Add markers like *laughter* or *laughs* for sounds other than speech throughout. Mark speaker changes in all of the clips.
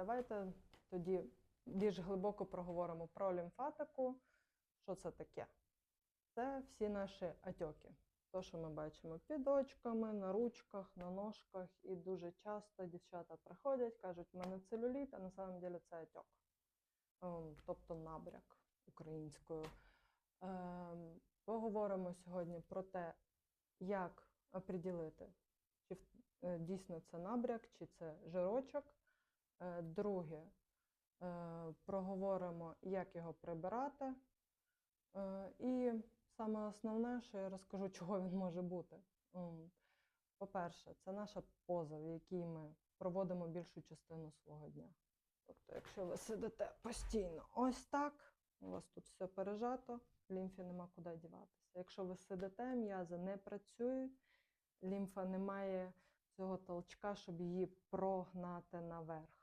Speaker 1: Давайте тоді більш глибоко проговоримо про лімфатику. Що це таке? Це всі наші атьоки. То, що ми бачимо під очками, на ручках, на ножках. І дуже часто дівчата приходять, кажуть, в мене целюліт, а на самом деле це атьок. Ем, Тобто набряк українською. Ем, Поговоримо сьогодні про те, як оприділити, чи е, дійсно це набряк, чи це жирочок. Е, Друге, е, проговоримо, як його прибирати. Е, І саме основне, що я розкажу, *laughs* чого він може бути. По-перше, це наша поза, в якій ми проводимо більшу частину свого дня. Тобто, якщо ви сидите постійно ось так, у вас тут все пережато, лімфі нема куди діватися. Якщо ви сидите, м'язи не працюють, лімфа не має цього толчка, щоб її прогнати наверх.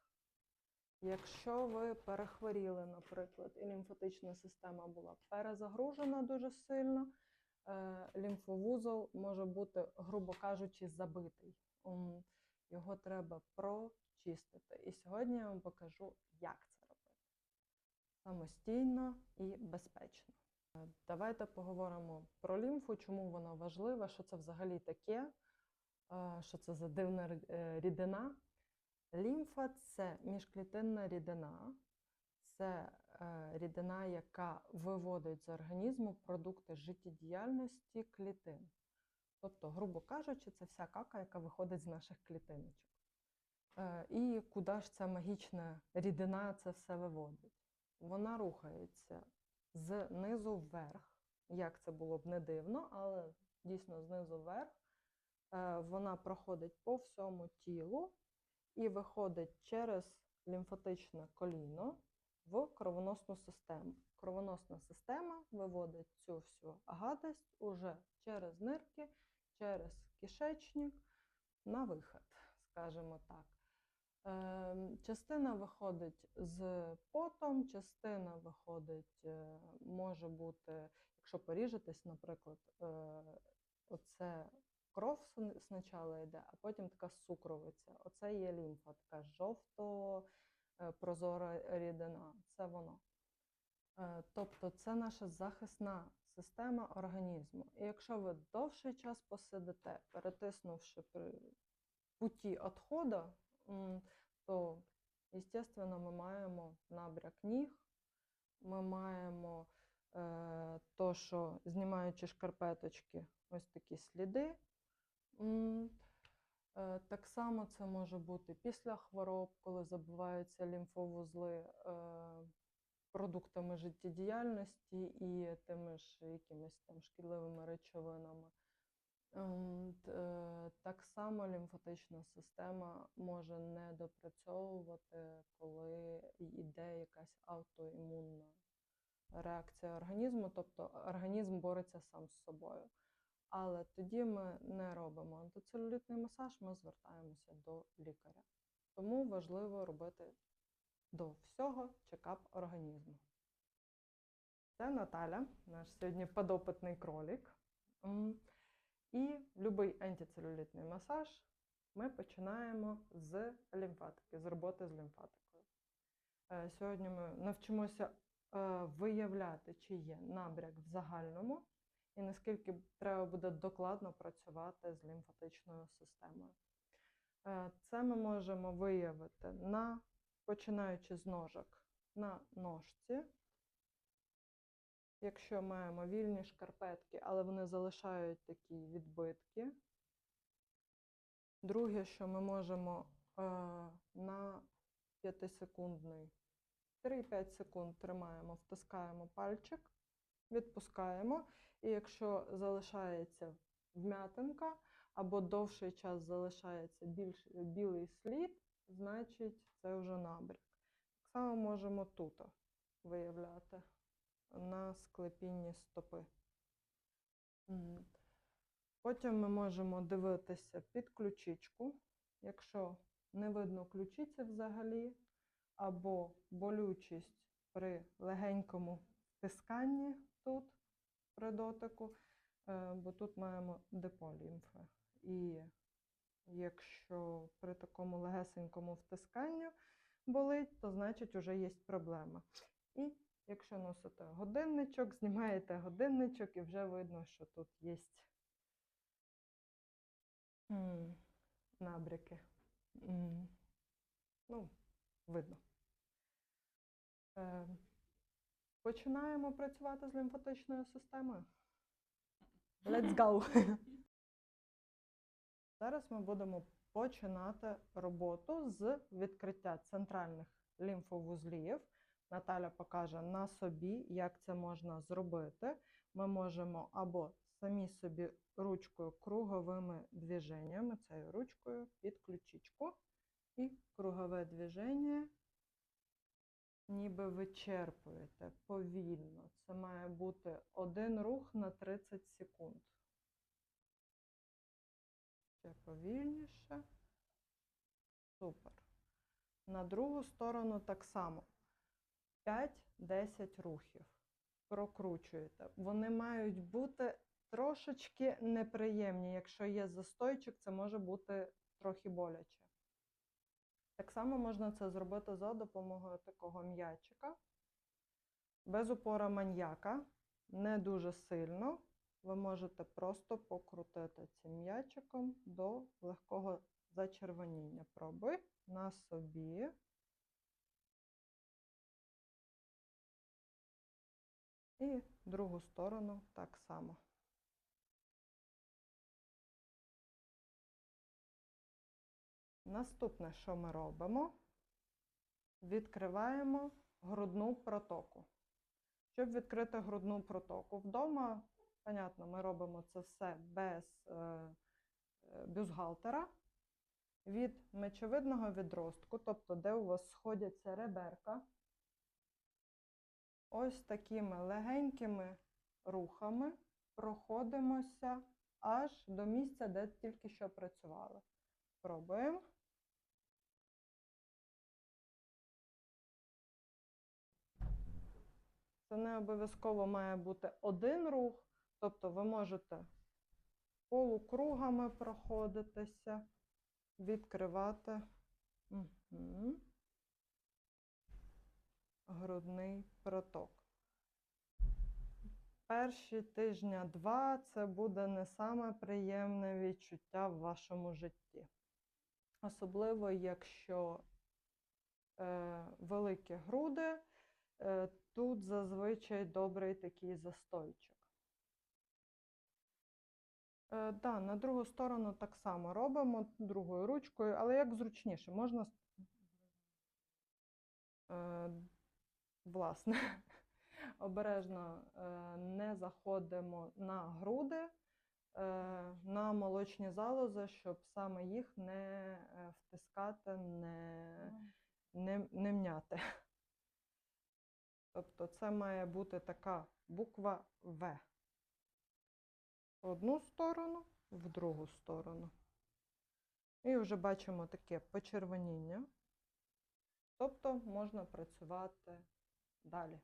Speaker 1: Якщо ви перехворіли, наприклад, і лімфатична система була перезагружена дуже сильно, е, лімфовузол може бути, грубо кажучи, забитий. Його треба прочистити. І сьогодні я вам покажу, як це робити самостійно і безпечно. Е, Давайте поговоримо про лімфу, чому вона важлива, що це взагалі таке, е, що це за дивна рідина. Лімфа це міжклітинна рідина, це е, рідина, яка виводить з організму продукти життєдіяльності клітин. Тобто, грубо кажучи, це вся кака, яка виходить з наших клітиночок. Е, І куди ж ця магічна рідина це все виводить? Вона рухається знизу вверх, як це було б не дивно, але дійсно знизу вверх. Е, Вона проходить по всьому тілу і виходить через лімфатичне коліно в кровоносну систему. Кровоносна система виводить цю всю гадость уже через нирки, через кишечник на вихід, скажімо так. Ем, Частина виходить з потом, частина виходить, е, може бути, якщо поріжетесь, наприклад, е, оце кров спочатку йде, а потім така сукровиця. Оце є лімфа, така жовто е, рідина. Це воно. Е, Тобто це наша захисна система організму. І якщо ви довший час посидите, перетиснувши при путі відходу, то, звісно, ми маємо набряк ніг, ми маємо е, то, що знімаючи шкарпеточки, ось такі сліди. Е, Так само це може бути після хвороб, коли забиваються лімфовузли е, продуктами життєдіяльності і тими ж якимись там шкідливими речовинами. Ем, е, Так само лімфатична система може не допрацьовувати, коли йде якась автоімунна реакція організму, тобто організм бореться сам з собою. Але тоді ми не робимо антицелюлітний масаж, ми звертаємося до лікаря. Тому важливо робити до всього чекап організму. Це Наталя, наш сьогодні подопитний кролик. М, І будь-який антицелюлітний масаж ми починаємо з лімфатики, з роботи з лімфатикою. Е, Сьогодні ми навчимося е, виявляти, чи є набряк в загальному, і наскільки треба буде докладно працювати з лімфатичною системою. Е, Це ми можемо виявити на, починаючи з ножок на ножці. Якщо маємо вільні шкарпетки, але вони залишають такі відбитки. Друге, що ми можемо е, на 5-секундний 3-5 секунд тримаємо, втискаємо пальчик, відпускаємо. І якщо залишається вм'ятинка або довший час залишається більш, білий слід, значить це вже набряк. Так само можемо тут виявляти на склепінні стопи. Потім ми можемо дивитися під ключичку. Якщо не видно ключиці взагалі, або болючість при легенькому втисканні тут, при дотику, е, бо тут маємо депо лімфи. І якщо при такому легесенькому втисканню болить, то значить вже є проблема. І якщо носите годинничок, знімаєте годинничок і вже видно, що тут є набряки. Ну, видно. Починаємо працювати з лімфатичною системою. Let's go! *laughs* Зараз ми будемо починати роботу з відкриття центральних лімфовузлів. Наталя покаже на собі, як це можна зробити. Ми можемо або самі собі ручкою круговими движеннями, цією ручкою під ключичку, і кругове движення ніби вичерпуєте повільно. Це має бути один рух на 30 секунд. Ще повільніше. Супер. На другу сторону так само. 5-10 рухів. Прокручуєте. Вони мають бути трошечки неприємні. Якщо є застойчик, це може бути трохи боляче. Так само можна це зробити за допомогою такого м'ячика. Без упора маньяка, не дуже сильно. Ви можете просто покрутити цим м'ячиком до легкого зачервоніння. Пробуй на собі. І другу сторону так само. Наступне, що ми робимо, відкриваємо грудну протоку. Щоб відкрити грудну протоку вдома, понятно, ми робимо це все без е, е, бюстгальтера. Від мечовидного відростку, тобто де у вас сходяться реберка, ось такими легенькими рухами проходимося аж до місця, де тільки що працювали. Пробуємо. Не обов'язково має бути один рух, тобто ви можете полукругами проходитися, відкривати Угу. грудний проток. Перші тижня два це буде не саме приємне відчуття в вашому житті. Особливо, якщо е, великі груди, е, тут зазвичай добрий такий застойчик. Е, да, на другу сторону так само робимо другою ручкою, але як зручніше, можна. Е, власне, *laughs* обережно е, не заходимо на груди, е, на молочні залози, щоб саме їх не е, втискати, не, не, не м'яти. Тобто це має бути така буква В. Одну сторону, в другу сторону. І вже бачимо таке почервоніння. Тобто можна працювати далі.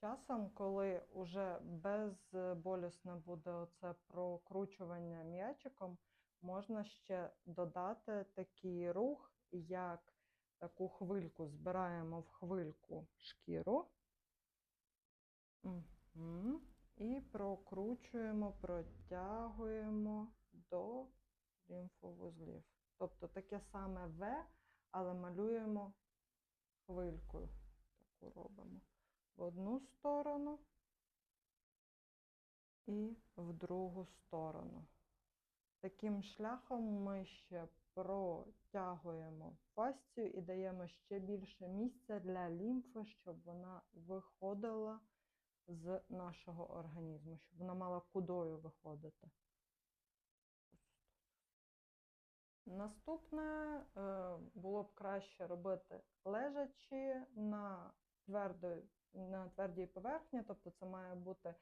Speaker 1: Часом, коли вже безболісне буде оце прокручування м'ячиком, можна ще додати такий рух, як таку хвильку збираємо в хвильку шкіру. І прокручуємо, протягуємо до лімфовузлів. Тобто таке саме В, але малюємо хвилькою. Таку робимо в одну сторону і в другу сторону. Таким шляхом ми ще протягуємо фасцію і даємо ще більше місця для лімфи, щоб вона виходила з нашого організму, щоб вона мала кудою виходити. Наступне е, було б краще робити лежачи на твердої, на твердій поверхні, тобто це має бути,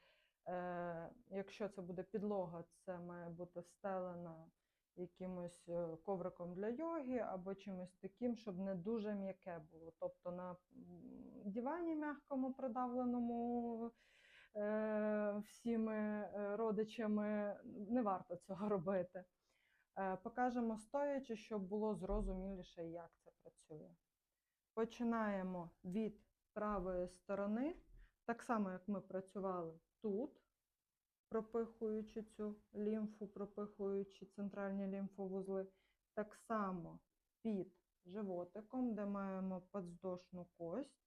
Speaker 1: якщо це буде підлога, це має бути встелена якимось е, ковриком для йоги або чимось таким, щоб не дуже м'яке було. Тобто на дивані м'якому придавленому е, всіми е, родичами не варто цього *laughs* робити. Е, Покажемо стоячи, щоб було зрозуміліше, як це працює. Починаємо від правої сторони, так само, як ми працювали тут, пропихуючи цю лімфу, пропихуючи центральні лімфовузли. Так само під животиком, де маємо подвздошну кость,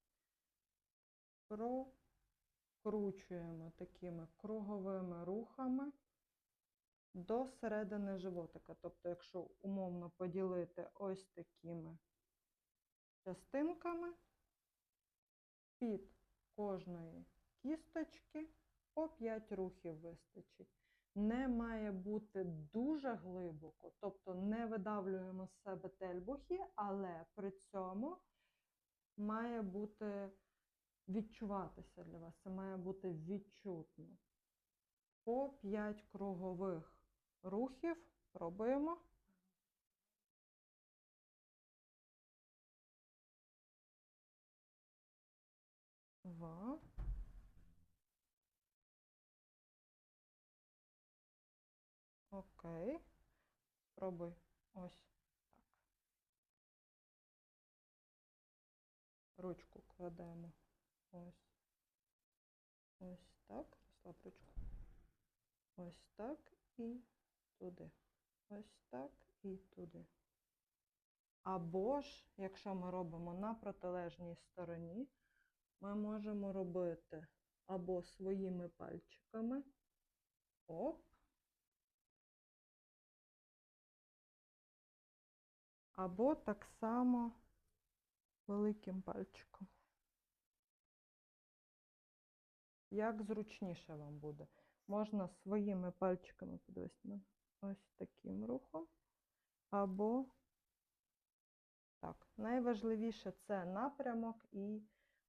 Speaker 1: прокручуємо такими круговими рухами до середини животика. Тобто, якщо умовно поділити ось такими частинками, під кожної кісточки по 5 рухів вистачить. Не має бути дуже глибоко, тобто не видавлюємо з себе тельбухи, але при цьому має бути відчуватися для вас. Це має бути відчутно. По 5 кругових рухів пробуємо. Окей. Спробуй ось так. Ручку кладемо ось. Ось так. Розслаб ручку. Ось так і туди. Ось так і туди. Або ж, якщо ми робимо на протилежній стороні, ми можемо робити або своїми пальчиками. Оп. Або так само великим пальчиком. Як зручніше вам буде. Можна своїми пальчиками, мене, ось таким рухом. Або так. Найважливіше це напрямок і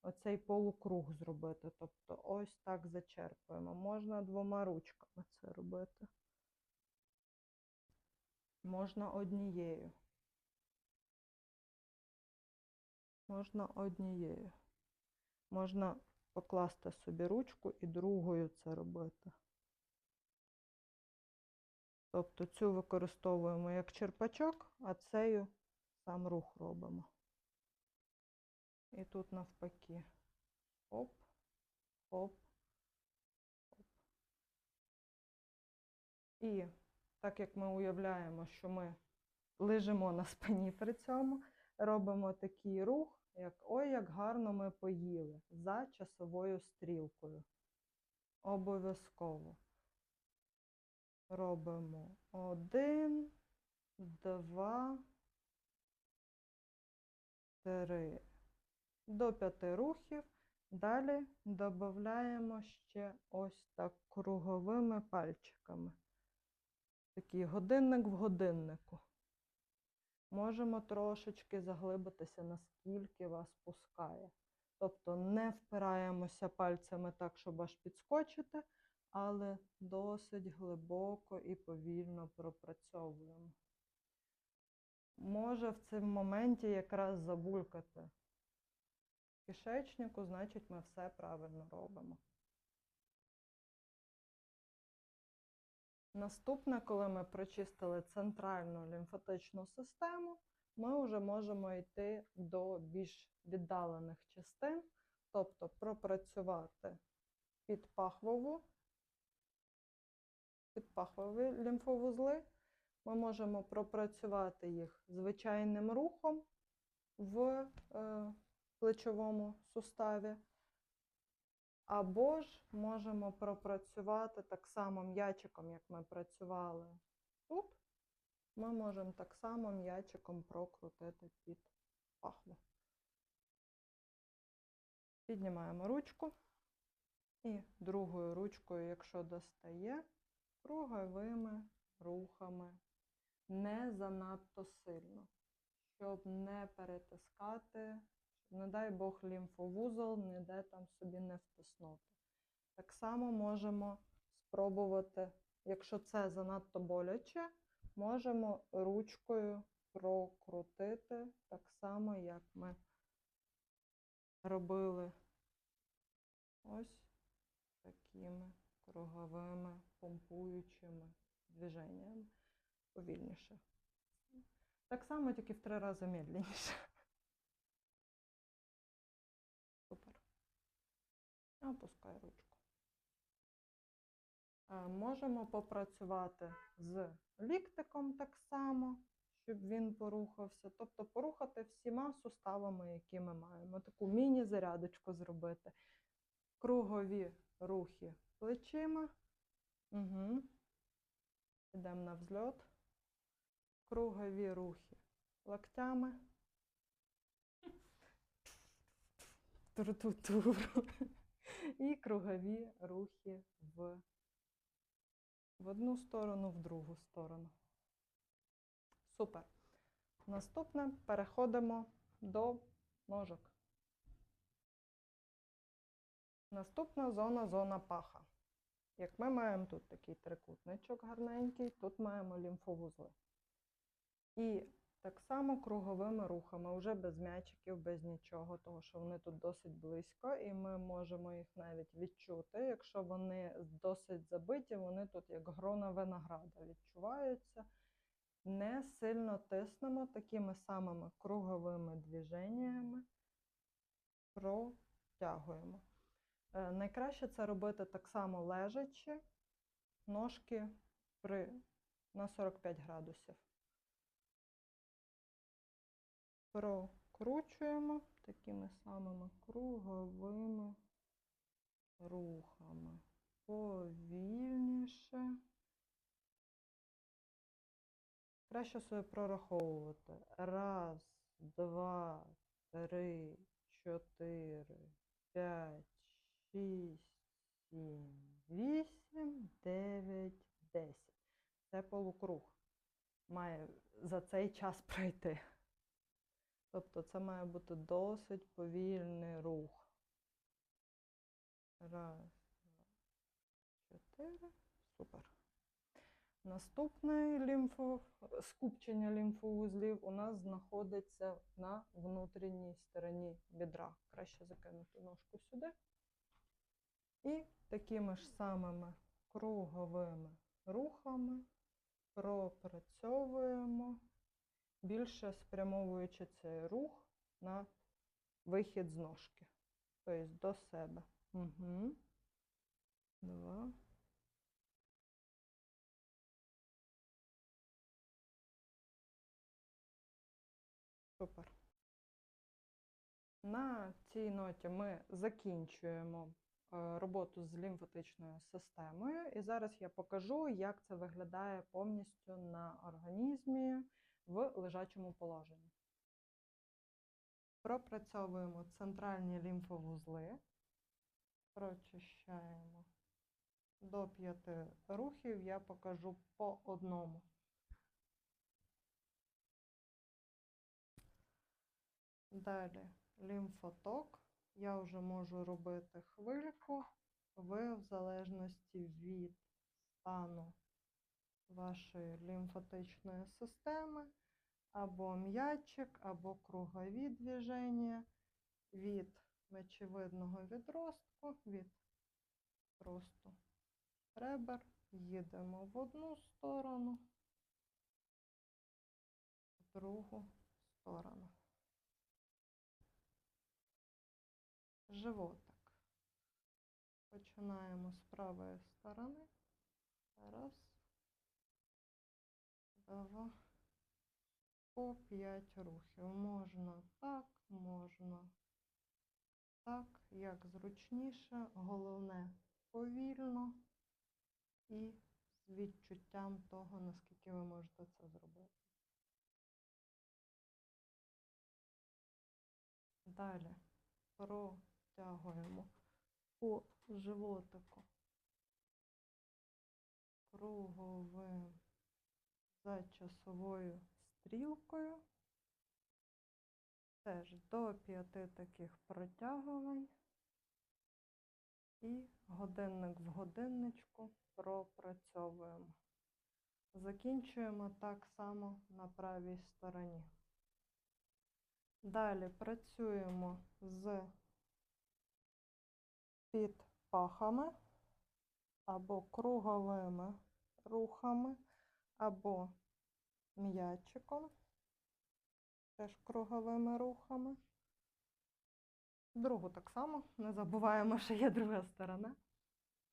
Speaker 1: оцей полукруг зробити. Тобто ось так зачерпуємо. Можна двома ручками це робити. Можна однією. Можна однією. Можна покласти собі ручку і другою це робити. Тобто цю використовуємо як черпачок, а цею сам рух робимо. І тут навпаки. Оп, оп, оп. І так як ми уявляємо, що ми лежимо на спині при цьому, робимо такий рух, як ой, як гарно ми поїли за часовою стрілкою. Обов'язково. Робимо один, два, три. До п'яти рухів. Далі додаємо ще ось так круговими пальчиками. Такий годинник в годиннику. Можемо трошечки заглибитися, наскільки вас пускає. Тобто не впираємося пальцями так, щоб аж підскочити, але досить глибоко і повільно пропрацьовуємо. Може в цьому моменті якраз забулькати кишечнику, значить ми все правильно робимо. Наступне, коли ми прочистили центральну лімфатичну систему, ми вже можемо йти до більш віддалених частин, тобто пропрацювати підпахвову, підпахвові лімфовузли. Ми можемо пропрацювати їх звичайним рухом в е, плечовому суставі. Або ж можемо пропрацювати так само м'ячиком, як ми працювали тут. Ми можемо так само м'ячиком прокрутити під пахву. Піднімаємо ручку і другою ручкою, якщо достає, круговими рухами, не занадто сильно, щоб не перетискати не дай Бог лімфовузол, ніде там собі не втиснути. Так само можемо спробувати, якщо це занадто боляче, можемо ручкою прокрутити так само, як ми робили ось такими круговими помпуючими движеннями. повільніше. Так само, тільки в три рази медленніше. Опускай ручку. Е, Можемо попрацювати з ліктиком так само, щоб він порухався. Тобто порухати всіма суставами, які ми маємо. Таку міні-зарядочку зробити. Кругові рухи плечима. Угу. Йдемо на взльот. Кругові рухи локтями. Тур-тур-тур. *laughs* І кругові рухи в, в одну сторону, в другу сторону. Супер. Наступне переходимо до ножок. Наступна зона зона паха. Як ми маємо тут такий трикутничок гарненький, тут маємо лімфовузли. І так само круговими рухами, вже без м'ячиків, без нічого, тому що вони тут досить близько, і ми можемо їх навіть відчути. Якщо вони досить забиті, вони тут як грона винограда відчуваються. Не сильно тиснемо такими самими круговими движеннями, протягуємо. Е, Найкраще це робити так само лежачи, ножки при, на 45 градусів. Прокручуємо такими самими круговими рухами. Повільніше. Краще собі прораховувати. Раз, два, три, чотири, п'ять, шість, сім, вісім, дев'ять, десять. Це полукруг. Має за цей час пройти. Тобто це має бути досить повільний рух. Раз, два, чотири. Супер. Наступне лімфо... скупчення лімфоузлів у нас знаходиться на внутрішній стороні бідра. Краще закинути ножку сюди. І такими ж самими круговими рухами пропрацьовуємо, більше спрямовуючи цей рух на вихід з ножки. Тобто до себе. Угу. Два. Супер. На цій ноті ми закінчуємо е, роботу з лімфатичною системою. І зараз я покажу, як це виглядає повністю на організмі в лежачому положенні. Пропрацьовуємо центральні лімфовузли, прочищаємо до п'яти рухів, я покажу по одному. Далі лімфоток. Я вже можу робити хвильку. Ви в залежності від стану вашої лімфатичної системи, або м'ячик, або кругові движення від мечевидного відростку, від просто ребер. Їдемо в одну сторону, в другу сторону. Животик. Починаємо з правої сторони. Раз, два, по п'ять рухів. Можна так, можна так, як зручніше. Головне повільно і з відчуттям того, наскільки ви можете це зробити. Далі протягуємо по животику круговим за часовою стрілкою. Теж до п'яти таких протягувань і годинник в годинничку пропрацьовуємо. Закінчуємо так само на правій стороні. Далі працюємо з під пахами або круговими рухами, або м'ячиком, теж круговими рухами. Другу так само, не забуваємо, що є друга сторона.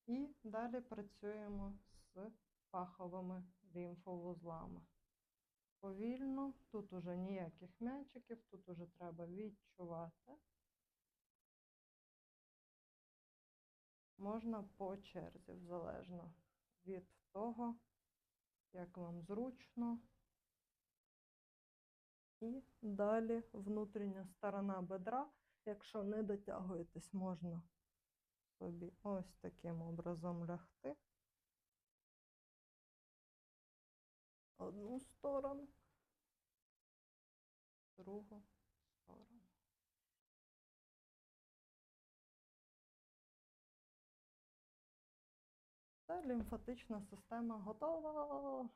Speaker 1: І далі працюємо з паховими лімфовузлами. Повільно, тут уже ніяких м'ячиків, тут уже треба відчувати. Можна по черзі, залежно від того, як вам зручно. І далі внутрішня сторона бедра. Якщо не дотягуєтесь, можна собі ось таким образом лягти. Одну сторону, другу сторону. Все, лімфатична система готова.